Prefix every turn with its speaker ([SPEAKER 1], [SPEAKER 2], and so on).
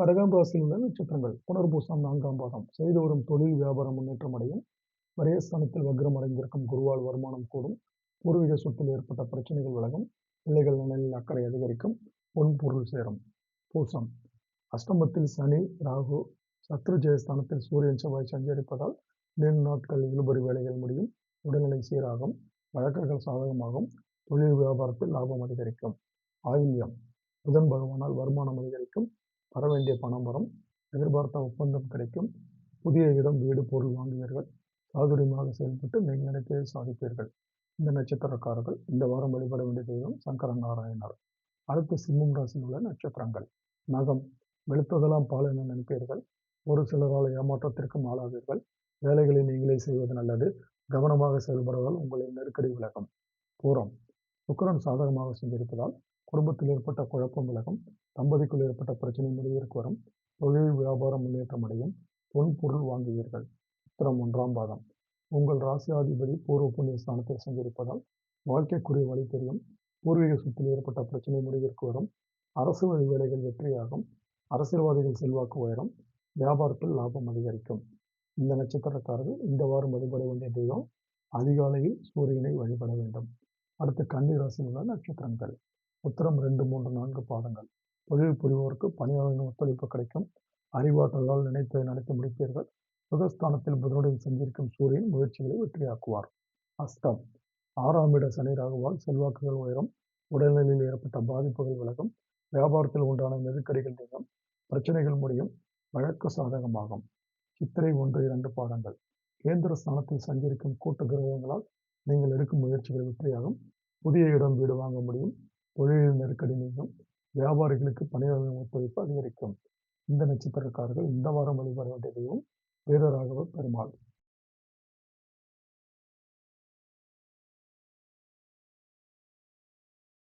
[SPEAKER 1] கடகம் ராசியில் உள்ள நட்சத்திரங்கள் புனர்பூசம் நான்காம் பாதம் செய்து வரும் தொழில் வியாபாரம் முன்னேற்றம் அடையும். விரயஸ்தானத்தில் வக்ரம் அடைந்திருக்கும் குருவால் வருமானம் கூடும். பூர்வீக சொத்தில் ஏற்பட்ட பிரச்சனைகள் விலகும். பிள்ளைகள் நலனில் அக்கறை அதிகரிக்கும். பொன் பொருள் சேரும். பூசம். அஷ்டமத்தில் சனி ராகு சத்ரு ஜெயஸ்தானத்தில் சூரியன் செவ்வாய் சஞ்சரிப்பதால் நீண்ட நாட்கள் இழுபறி வேலைகள் முடியும். உடல்நிலை சீராகும். வழக்குகள் சாதகமாகும். தொழில் வியாபாரத்தில் லாபம் அதிகரிக்கும். ஆயில்யம். புதன் பகவானால் வருமானம் அதிகரிக்கும். வர வேண்டிய பணம் வரும். எதிர்பார்த்த ஒப்பந்தம் கிடைக்கும். புதிய இடம் வீடு பொருள் வாங்குவீர்கள். சாதுரியமாக செயல்பட்டு நீங்கள் நினைத்ததை சாதிப்பீர்கள். இந்த நட்சத்திரக்காரர்கள் இந்த வாரம் வழிபட வேண்டிய தெய்வம் சங்கர நாராயணர். அடுத்து சிம்மம் ராசியில் உள்ள நட்சத்திரங்கள். நகம். வெளுத்ததெல்லாம் பால் என நினைப்பீர்கள். ஒரு சிலரால் ஏமாற்றத்திற்கும் ஆளாவீர்கள். வேலைகளை நீங்களே செய்வது நல்லது. கவனமாக செயல்படுவதால் உங்களின் நெருக்கடி விலகும். பூரம். சுக்கரன் சாதகமாக செஞ்சிருப்பதால் குடும்பத்தில் ஏற்பட்ட குழப்பம் விலகும் தம்பதிக்குள் ஏற்பட்ட பிரச்சனை முடிவிற்கு வரும் தொழில் வியாபாரம் முன்னேற்றம் அடையும் பொன் பொருள் வாங்குவீர்கள். உத்திரம் ஒன்றாம் பாதம். உங்கள் ராசியாதிபதி பூர்வ புண்ணிய ஸ்தானத்தில் சஞ்சரிப்பதால் வாழ்க்கைக்குரிய வழி தெரியும். பூர்வீக சொத்தில் ஏற்பட்ட பிரச்சனை முடிவிற்கு வரும். அரசு வழி வேலைகள் வெற்றியாகும். அரசியல்வாதிகள் செல்வாக்கு உயரும். வியாபாரத்தில் லாபம் அதிகரிக்கும். இந்த நட்சத்திரக்காரர்கள் இந்த வாரம் வழிபட வேண்டிய தெய்வம். அதிகாலையில் சூரியனை வழிபட வேண்டும். அடுத்து கன்னி ராசியில் உள்ள நட்சத்திரங்கள். உத்தரம் ரெண்டு மூன்று நான்கு பாதங்கள். தொழில் புரிவோருக்கு பணியாளர்களின் ஒத்துழைப்பு கிடைக்கும். அறிவாற்றலால் நினைத்ததை நடத்தி முடிப்பீர்கள். சுகஸ்தானத்தில் புதனுடன் சஞ்சரிக்கும் சூரியன் முயற்சிகளை வெற்றியாக்குவார். அஸ்தம். ஆறாம் இட சனி ராகுவால் செல்வாக்குகள் உயரும். உடல்நிலையில் ஏற்பட்ட பாதிப்புகள் விலகும். வியாபாரத்தில் உண்டான நெருக்கடிகள் நீங்கும். பிரச்சனைகள் முடியும். வழக்கு சாதகமாகும். சித்திரை ஒன்று இரண்டு பாடங்கள் கேந்திர ஸ்தானத்தில் சஞ்சரிக்கும் கூட்டு கிரகங்களால் நீங்கள் எடுக்கும் முயற்சிகள் வெற்றியாகும். புதிய இடம் வீடு வாங்க முடியும். தொழிலில் நெருக்கடி நீங்கும் வியாபாரிகளுக்கு பணியாளர்களின் ஒத்துழைப்பு அதிகரிக்கும். இந்த நட்சத்திரக்காரர்கள் இந்த வாரம் வழிபட வேண்டிய தெய்வம் வீரராகவ பெருமாள்